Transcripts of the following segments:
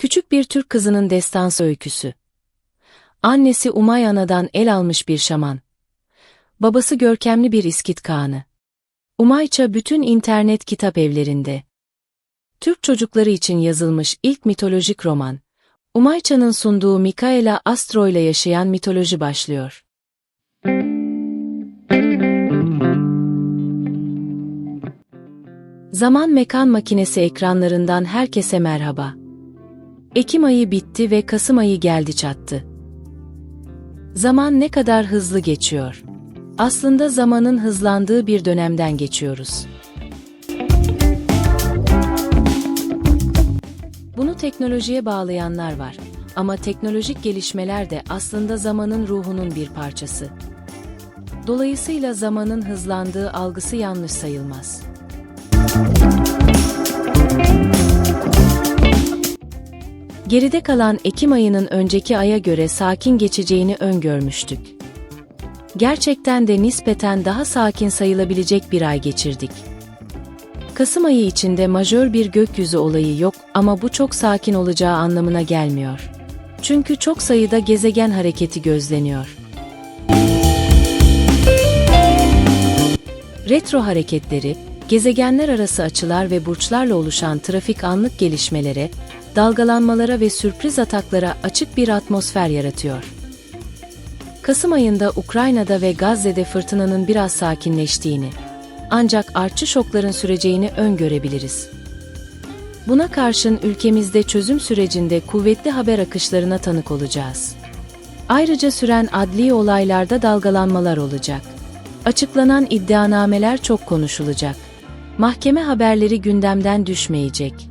Küçük bir Türk kızının destansı öyküsü. Annesi Umay Ana'dan el almış bir şaman. Babası görkemli bir İskit Kağan'ı. Umayça bütün internet kitap evlerinde. Türk çocukları için yazılmış ilk mitolojik roman. Umayça'nın sunduğu Mikaela Astro ile yaşayan mitoloji başlıyor. Zaman Mekan Makinesi ekranlarından herkese merhaba. Ekim ayı bitti ve Kasım ayı geldi çattı. Zaman ne kadar hızlı geçiyor. Aslında zamanın hızlandığı bir dönemden geçiyoruz. Bunu teknolojiye bağlayanlar var. Ama teknolojik gelişmeler de aslında zamanın ruhunun bir parçası. Dolayısıyla zamanın hızlandığı algısı yanlış sayılmaz. Geride kalan Ekim ayının önceki aya göre sakin geçeceğini öngörmüştük. Gerçekten de nispeten daha sakin sayılabilecek bir ay geçirdik. Kasım ayı içinde majör bir gökyüzü olayı yok ama bu çok sakin olacağı anlamına gelmiyor. Çünkü çok sayıda gezegen hareketi gözleniyor. Retro hareketleri, gezegenler arası açılar ve burçlarla oluşan trafik anlık gelişmelere, dalgalanmalara ve sürpriz ataklara açık bir atmosfer yaratıyor. Kasım ayında Ukrayna'da ve Gazze'de fırtınanın biraz sakinleştiğini, ancak artçı şokların süreceğini öngörebiliriz. Buna karşın ülkemizde çözüm sürecinde kuvvetli haber akışlarına tanık olacağız. Ayrıca süren adli olaylarda dalgalanmalar olacak. Açıklanan iddianameler çok konuşulacak. Mahkeme haberleri gündemden düşmeyecek.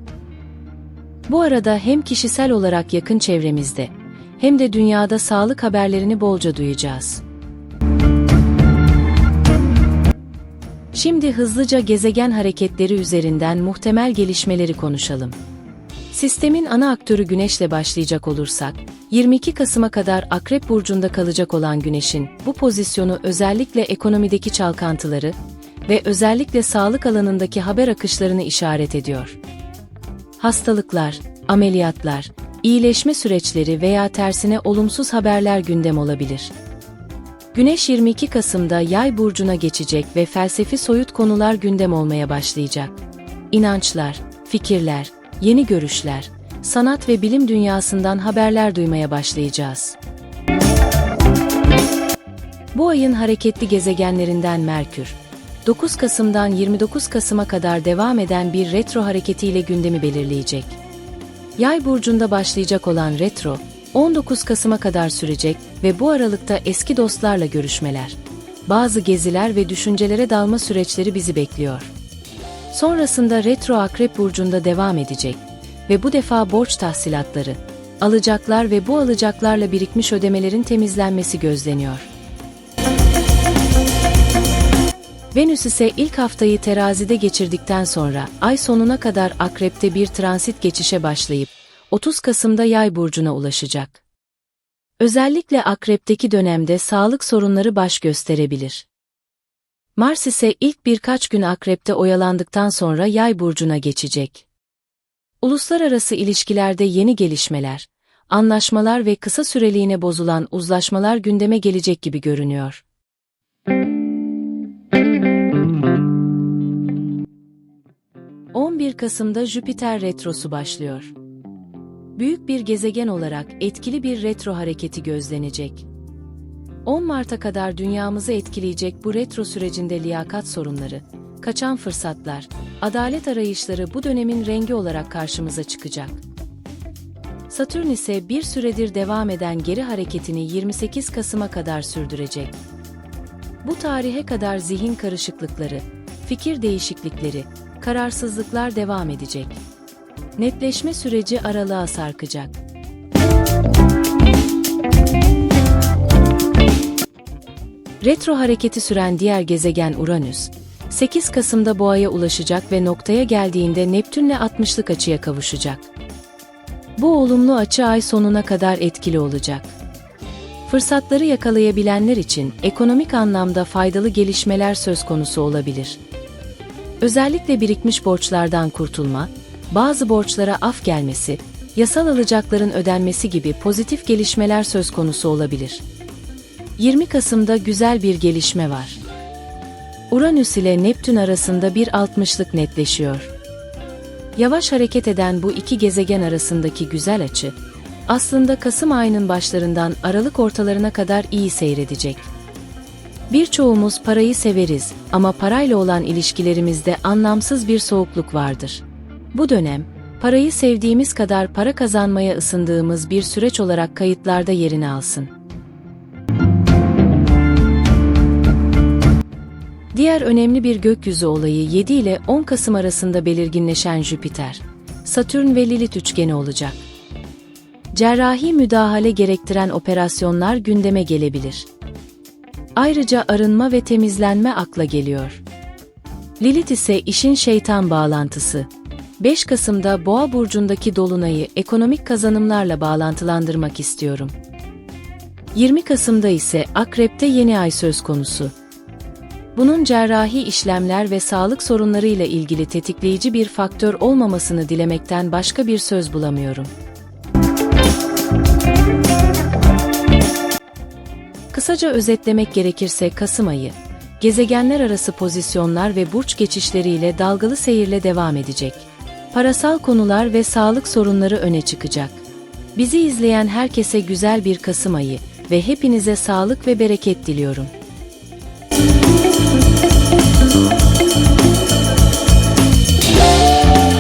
Bu arada hem kişisel olarak yakın çevremizde hem de dünyada sağlık haberlerini bolca duyacağız. Şimdi hızlıca gezegen hareketleri üzerinden muhtemel gelişmeleri konuşalım. Sistemin ana aktörü Güneş'le başlayacak olursak, 22 Kasım'a kadar Akrep Burcu'nda kalacak olan Güneş'in bu pozisyonu özellikle ekonomideki çalkantıları ve özellikle sağlık alanındaki haber akışlarını işaret ediyor. Hastalıklar, ameliyatlar, iyileşme süreçleri veya tersine olumsuz haberler gündem olabilir. Güneş 22 Kasım'da Yay burcuna geçecek ve felsefi soyut konular gündem olmaya başlayacak. İnançlar, fikirler, yeni görüşler, sanat ve bilim dünyasından haberler duymaya başlayacağız. Bu ayın hareketli gezegenlerinden Merkür, 9 Kasım'dan 29 Kasım'a kadar devam eden bir retro hareketiyle gündemi belirleyecek. Yay burcunda başlayacak olan retro, 19 Kasım'a kadar sürecek ve bu aralıkta eski dostlarla görüşmeler, bazı geziler ve düşüncelere dalma süreçleri bizi bekliyor. Sonrasında retro Akrep burcunda devam edecek ve bu defa borç tahsilatları, alacaklar ve bu alacaklarla birikmiş ödemelerin temizlenmesi gözleniyor. Venüs ise ilk haftayı terazide geçirdikten sonra ay sonuna kadar akrepte bir transit geçişe başlayıp 30 Kasım'da yay burcuna ulaşacak. Özellikle akrepteki dönemde sağlık sorunları baş gösterebilir. Mars ise ilk birkaç gün akrepte oyalandıktan sonra yay burcuna geçecek. Uluslararası ilişkilerde yeni gelişmeler, anlaşmalar ve kısa süreliğine bozulan uzlaşmalar gündeme gelecek gibi görünüyor. 11 Kasım'da Jüpiter retrosu başlıyor. Büyük bir gezegen olarak etkili bir retro hareketi gözlenecek. 10 Mart'a kadar dünyamızı etkileyecek bu retro sürecinde liyakat sorunları, kaçan fırsatlar, adalet arayışları bu dönemin rengi olarak karşımıza çıkacak. Satürn ise bir süredir devam eden geri hareketini 28 Kasım'a kadar sürdürecek. Bu tarihe kadar zihin karışıklıkları, fikir değişiklikleri, kararsızlıklar devam edecek. Netleşme süreci aralığa sarkacak. Retro hareketi süren diğer gezegen Uranüs, 8 Kasım'da Boğa'ya ulaşacak ve noktaya geldiğinde Neptünle 60'lık açıya kavuşacak. Bu olumlu açı ay sonuna kadar etkili olacak. Fırsatları yakalayabilenler için ekonomik anlamda faydalı gelişmeler söz konusu olabilir. Özellikle birikmiş borçlardan kurtulma, bazı borçlara af gelmesi, yasal alacakların ödenmesi gibi pozitif gelişmeler söz konusu olabilir. 20 Kasım'da güzel bir gelişme var. Uranüs ile Neptün arasında bir 60'lık netleşiyor. Yavaş hareket eden bu iki gezegen arasındaki güzel açı, aslında Kasım ayının başlarından Aralık ortalarına kadar iyi seyredecek. Birçoğumuz parayı severiz ama parayla olan ilişkilerimizde anlamsız bir soğukluk vardır. Bu dönem, parayı sevdiğimiz kadar para kazanmaya ısındığımız bir süreç olarak kayıtlarda yerini alsın. Diğer önemli bir gökyüzü olayı 7 ile 10 Kasım arasında belirginleşen Jüpiter, Satürn ve Lilith üçgeni olacak. Cerrahi müdahale gerektiren operasyonlar gündeme gelebilir. Ayrıca arınma ve temizlenme akla geliyor. Lilith ise işin şeytan bağlantısı. 5 Kasım'da Boğa burcundaki dolunayı ekonomik kazanımlarla bağlantılandırmak istiyorum. 20 Kasım'da ise Akrep'te yeni ay söz konusu. Bunun cerrahi işlemler ve sağlık sorunlarıyla ilgili tetikleyici bir faktör olmamasını dilemekten başka bir söz bulamıyorum. Kısaca özetlemek gerekirse Kasım ayı, gezegenler arası pozisyonlar ve burç geçişleriyle dalgalı seyirle devam edecek. Parasal konular ve sağlık sorunları öne çıkacak. Bizi izleyen herkese güzel bir Kasım ayı ve hepinize sağlık ve bereket diliyorum.